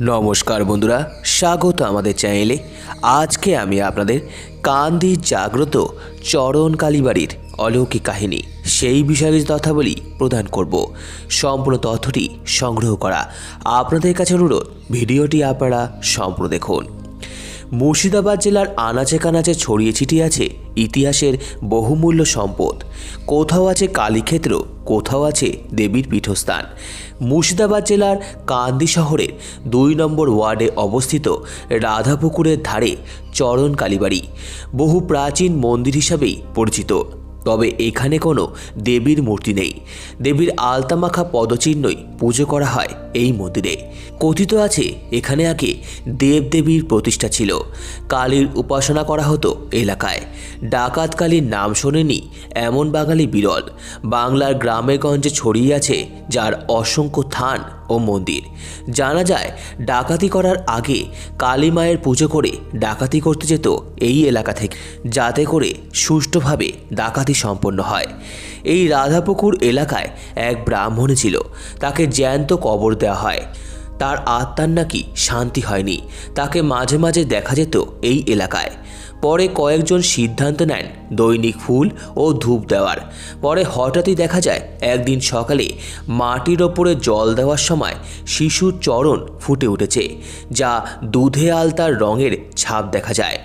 নমস্কার বন্ধুরা, স্বাগত আমাদের চ্যানেলে। আজকে আমি আপনাদের কান্দি জাগ্রত চরণ কালীবাড়ির অলৌকিক কাহিনী, সেই বিষয়ে তথ্যাবলি প্রদান করব। সম্পূর্ণ তথ্যটি সংগ্রহ করা আপনাদের কাছে অনুরোধ, ভিডিওটি আপনারা সম্পূর্ণ দেখুন। মুর্শিদাবাদ জেলার আনাচে কানাচে ছড়িয়ে ছিটিয়ে আছে ইতিহাসের বহুমূল্য সম্পদ। কোথাও আছে কালীক্ষেত্র, কোথাও আছে দেবীর পীঠস্থান। মুর্শিদাবাদ জেলার কান্দি শহরের দুই নম্বর ওয়ার্ডে অবস্থিত রাধাপুকুরের ধারে চরণ কালীবাড়ি, বহু প্রাচীন মন্দির হিসাবেই পরিচিত। তবে এখানে কোনো দেবীর মূর্তি নেই। দেবীর আলতামাখা পদচিহ্নই পুজো করা হয় এই মন্দিরে। কথিত আছে, এখানে আগে দেবদেবীর প্রতিষ্ঠা ছিল। কালীর উপাসনা করা হতো এলাকায়। ডাকাত কালীর নাম শোনেনি এমন বাঙালি বিরল। বাংলার গ্রামে গঞ্জে ছড়িয়ে আছে যার অসংখ্য থান ও মন্দির। জানা যায়, ডাকাতি করার আগে কালী মায়ের পুজো করে ডাকাতি করতে যেত এই এলাকা থেকে, যাতে করে সুষ্ঠুভাবে ডাকাতি সম্পন্ন হয়। এই রাধাপুকুর এলাকায় এক ব্রাহ্মণ ছিল, তাকে জ্যান্ত কবর দেওয়া হয়। তার আত্মার নাকি শান্তি হয়নি, তাকে মাঝে মাঝে দেখা যেত এই এলাকায়। পরে কয়েকজন সিদ্ধান্ত নেন দৈনিক ফুল ও ধূপ দেওয়ার। পরে হঠাৎই দেখা যায়, একদিন সকালে মাটির ওপরে জল দেওয়ার সময় শিশুর চরণ ফুটে উঠেছে, যা দুধে আলতার রঙের ছাপ দেখা যায়।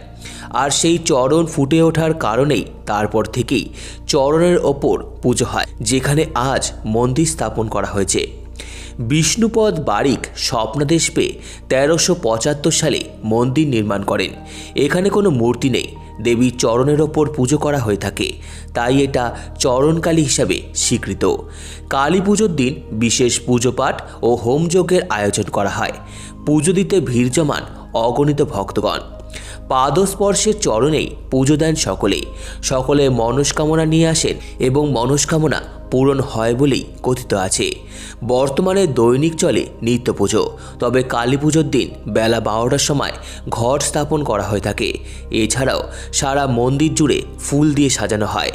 আর সেই চরণ ফুটে ওঠার কারণেই তারপর থেকেই চরণের ওপর পুজো হয়, যেখানে আজ মন্দির স্থাপন করা হয়েছে। বিষ্ণুপদ বারিক স্বপ্নাদেশ পেয়ে তেরোশো পঁচাত্তর সালে মন্দির নির্মাণ করেন। এখানে কোনো মূর্তি নেই। দেবীর চরণের ওপর পুজো করা হয়ে থাকে। তাই এটা চরণকালী হিসাবে স্বীকৃত। কালী পুজোর দিন বিশেষ পুজো পাঠ ও হোমযজ্ঞের আয়োজন করা হয়। পুজো দিতে ভিড় জমান অগণিত ভক্তগণ। পাদস্পর্শের চরণেই পুজো দেন সকলে সকলে মনস্কামনা নিয়ে আসেন এবং মনস্কামনা পূরণ হয় বলেই কথিত আছে। বর্তমানে দৈনিক চলে নিত্য পুজো, তবে কালী পুজোর দিন বেলা বারোটার সময় ঘট স্থাপন করা হয়ে থাকে। এছাড়াও সারা মন্দির জুড়ে ফুল দিয়ে সাজানো হয়,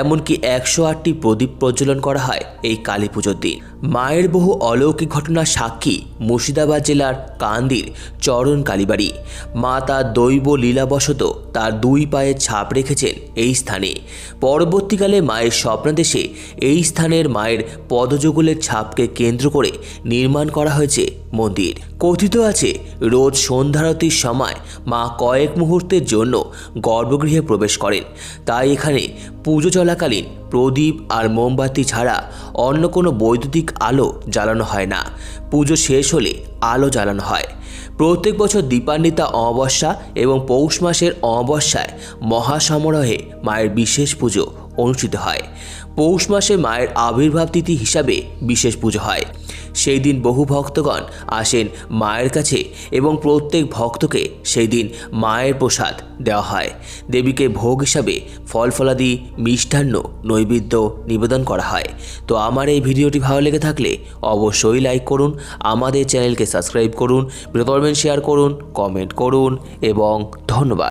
এমনকি একশো আটটি প্রদীপ প্রজ্বলন করা হয় এই কালী পুজোর দিন। মায়ের বহু অলৌকিক ঘটনার সাক্ষী মুর্শিদাবাদ জেলার কান্দির চরণ কালীবাড়ি। মা তার দৈব লীলাবশত তার দুই পায়ে ছাপ রেখেছেন এই স্থানে। পরবর্তীকালে মায়ের স্বপ্নাদেশে এই স্থানের মায়ের পদযুগলের ছাপকে কেন্দ্র করে নির্মাণ করা হয়েছে মন্দির। কথিত আছে, রোজ সন্ধ্যারতির সময় মা কয়েক মুহূর্তের জন্য গর্ভগৃহে প্রবেশ করেন। তাই এখানে পুজো চলাকালীন প্রদীপ আর মোমবাতি ছাড়া অন্য কোনো বৈদ্যুতিক আলো জ্বালানো হয় না। পুজো শেষ হলে আলো জ্বালানো হয়। প্রত্যেক বছর দীপান্বিতা অমাবস্যা এবং পৌষ মাসের অমাবস্যায় মহাসমারোহে মায়ের বিশেষ পুজো অনুষ্ঠিত হয়। পৌষ মাসে মায়ের আবির্ভাব তিথি হিসাবে বিশেষ পুজো হয়। সেই দিন বহু ভক্তগণ আসেন মায়ের কাছে এবং প্রত্যেক ভক্তকে সেই দিন মায়ের প্রসাদ দেওয়া হয়। দেবীকে ভোগ হিসাবে ফল ফলাদি মিষ্টান্ন, নৈবেদ্য নিবেদন করা হয়। তো আমার এই ভিডিওটি ভালো লেগে থাকলে অবশ্যই লাইক করুন, আমাদের চ্যানেলকে সাবস্ক্রাইব করুন বিরতর্মেন শেয়ার করুন, কমেন্ট করুন এবং ধন্যবাদ।